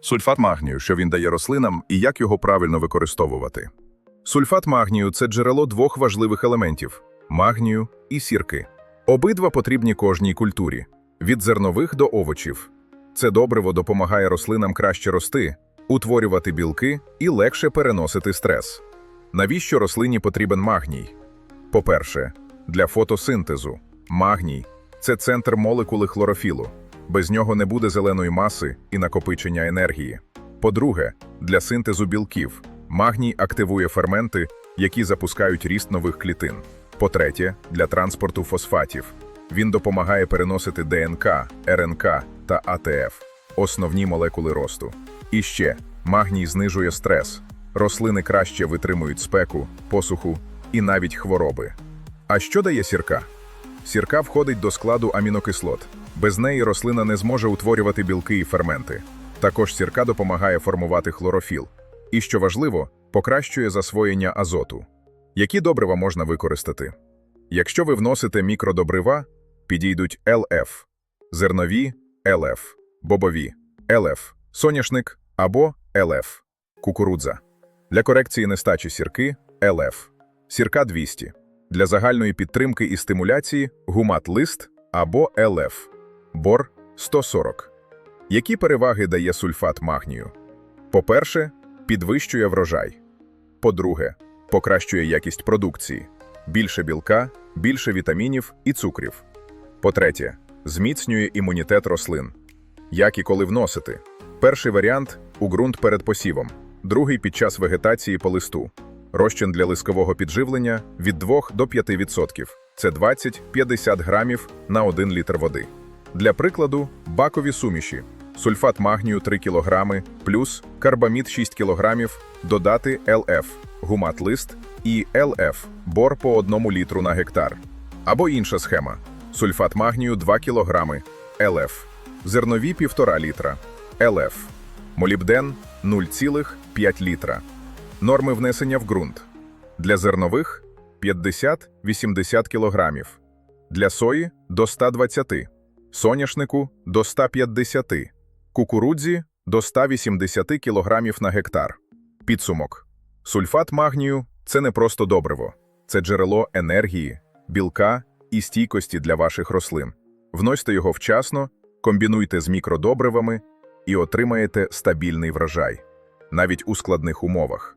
Сульфат магнію, що він дає рослинам, і як його правильно використовувати. Сульфат магнію це джерело двох важливих елементів магнію і сірки. Обидва потрібні кожній культурі від зернових до овочів. Це добриво допомагає рослинам краще рости, утворювати білки і легше переносити стрес. Навіщо рослині потрібен магній? По-перше, для фотосинтезу. Магній це центр молекули хлорофілу. Без нього не буде зеленої маси і накопичення енергії. По-друге, для синтезу білків. Магній активує ферменти, які запускають ріст нових клітин. По-третє, для транспорту фосфатів. Він допомагає переносити ДНК, РНК та АТФ основні молекули росту. І ще магній знижує стрес. Рослини краще витримують спеку, посуху і навіть хвороби. А що дає сірка? Сірка входить до складу амінокислот. Без неї рослина не зможе утворювати білки і ферменти. Також сірка допомагає формувати хлорофіл. І, що важливо, покращує засвоєння азоту. Які добрива можна використати? Якщо ви вносите мікродобрива, підійдуть ЛФ, зернові ЛФ, бобові ЛФ, соняшник або ЛФ, кукурудза. Для корекції нестачі сірки ЛФ, сірка 200. Для загальної підтримки і стимуляції гумат лист або ЛФ, бор 140. Які переваги дає сульфат магнію? По-перше, підвищує врожай. По-друге, покращує якість продукції, більше білка, більше вітамінів і цукрів. По-третє, зміцнює імунітет рослин. Як і коли вносити. Перший варіант у ґрунт перед посівом, другий під час вегетації по листу. Розчин для лискового підживлення від 2 до 5%. Це 20-50 грамів на 1 літр води. Для прикладу, бакові суміші. Сульфат магнію 3 кг плюс карбамід 6 кг, додати ЛФ, гумат лист і ЛФ, бор по 1 літру на гектар. Або інша схема. Сульфат магнію 2 кг, ЛФ, зернові 1,5 літра, ЛФ, молібден 0,5 літра. Норми внесення в ґрунт. Для зернових 50-80 кг, для сої до 120, соняшнику до 150, кукурудзі до 180 кг на гектар. Підсумок. Сульфат магнію це не просто добриво, це джерело енергії, білка і стійкості для ваших рослин. Вносьте його вчасно, комбінуйте з мікродобривами і отримаєте стабільний врожай, навіть у складних умовах.